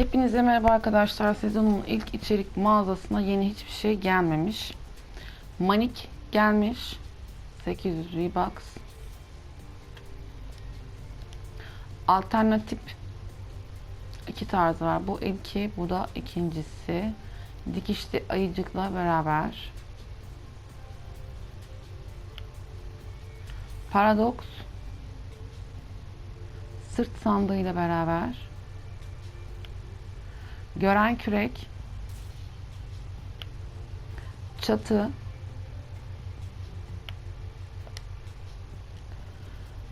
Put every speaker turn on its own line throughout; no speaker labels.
Hepinize merhaba arkadaşlar. Sezonun ilk içerik mağazasına yeni hiçbir şey gelmemiş. Manik gelmiş. 800 Reeboks. Alternatif iki tarz var. Bu ilki, bu da ikincisi. Dikişli ayıcıkla beraber. Paradox sırt sandığıyla beraber. Gören kürek, çatı,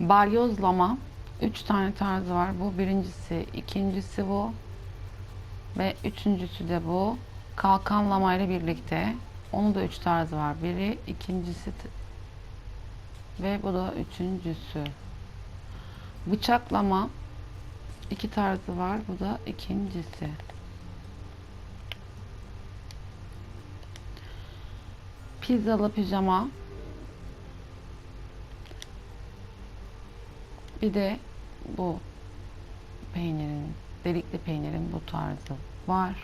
balyozlama, üç tane tarzı var. Bu birincisi, ikincisi bu ve üçüncüsü de bu. Kalkanlama ile birlikte. Onun da üç tarzı var. Biri, ikincisi ve bu da üçüncüsü. Bıçaklama iki tarzı var. Bu da ikincisi. Pizzalı pijama. Bir de bu peynirin, delikli peynirin bu tarzı var.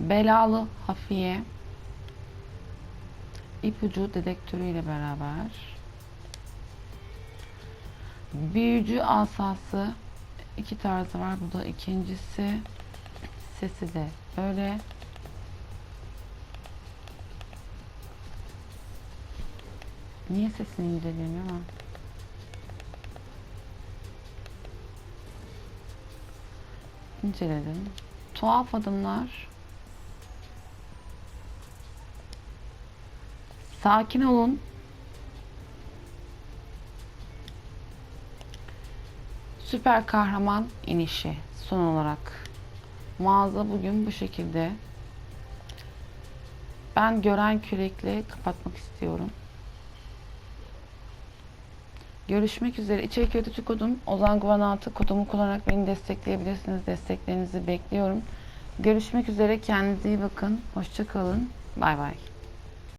Belalı hafiye ipucu dedektörüyle beraber büyücü asası iki tarzı var. Bu da ikincisi. Sesi de böyle. Niye sesini inceleyemiyor ama? İnceledim. Tuhaf adımlar. Sakin olun. Süper kahraman inişi son olarak. Mağaza bugün bu şekilde. Ben gören kürekle kapatmak istiyorum. Görüşmek üzere. İçerik yaratıcı kodum Ozan Guvan altı kodumu kullanarak beni destekleyebilirsiniz. Desteklerinizi bekliyorum. Görüşmek üzere. Kendinize iyi bakın. Hoşça kalın. Bay bay.